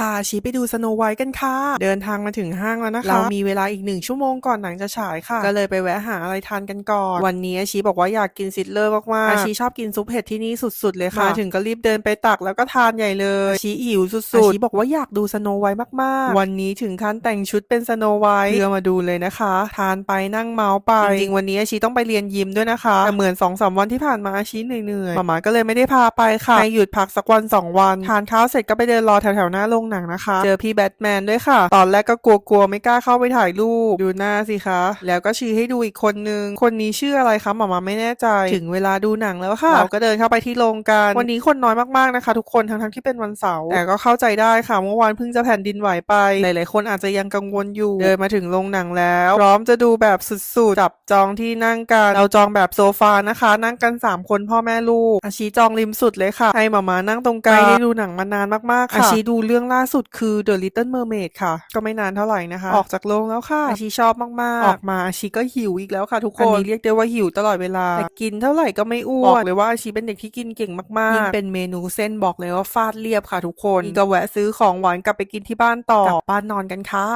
พาชีไปดูสโนไวท์กันค่ะ เดินทางมาถึงห้างแล้วนะคะ เรามีเวลาอีกหนึ่งชั่วโมงก่อนหนังจะฉายค่ะ ก็เลยไปแวะหาอะไรทานกันก่อน วันนี้อาชีบอกว่าอยากกินซิดเลอร์มากๆอาชีชอบกินซุปเห็ดที่นี่สุดๆ เลยค่ะ มาถึงก็รีบเดินไปตักแล้วก็ทานใหญ่เลยอาชีหิวสุดๆอาชีบอกว่าอยากดูสโนไวท์มากๆ วันนี้ถึงขั้นแต่งชุดเป็นสโนไวท์เพื่อมาดูเลยนะคะ ทานไปนั่งเมาส์ไปจริงๆวันนี้อาชีต้องไปเรียนยิมด้วยนะคะแต่เหมือนสองสามวันที่ผ่านมาอาชีเหนื่อยๆหมามาก็เลยไม่ได้พาไปค่ะให้หยุดพักสักวันสองวันทานข้าวเสร็จก็ไปเดินรอแถวๆหน้าโรงหนังนะคะ เจอพี่แบทแมนด้วยค่ะ ตอนแรกก็กลัวๆไม่กล้าเข้าไปถ่ายรูป ดูหน้าสิคะ แล้วก็ชี้ให้ดูอีกคนนึง คนนี้ชื่ออะไรคะหมามาไม่แน่ใจ ถึงเวลาดูหนังแล้วค่ะ เราก็เดินเข้าไปที่โรงกันวันนี้คนน้อยมากๆนะคะ ทุกคนทั้งๆที่เป็นวันเสาร์ แต่ก็เข้าใจได้ค่ะเมื่อวานเพิ่งจะแผ่นดินไหวไป หลายๆคนอาจจะยังกังวลอยู่ เดินมาถึงโรงหนังแล้ว พร้อมจะดูแบบสุดๆจับจองที่นั่งกัน เราจองแบบโซฟานะคะ นั่งกัน 3 คนพ่อแม่ลูกอาชีจองริมสุดเลยค่ะ ให้หมามานั่งตรงกลางไม่ได้ดูหนังมานานมากๆค่ะอาชีดูเรื่องล่าสุดคือ The Little Mermaid ค่ะ ก็ไม่นานเท่าไหร่นะคะ ออกจากโรงแล้วค่ะอาชีชอบมากๆ ออกมาอาชีก็หิวอีกแล้วค่ะทุกคน อันนี้เรียกได้ว่าหิวตลอดเวลา แต่กินเท่าไหร่ก็ไม่อ้วนบอกเลยว่าอาชีเป็นเด็กที่กินเก่งมากๆยิ่งเป็นเมนูเส้นบอกเลยว่าฟาดเรียบค่ะทุกคนนี่ก็แวะซื้อของหวานกลับไปกินที่บ้านต่อกลับบ้านนอนกันค่ะ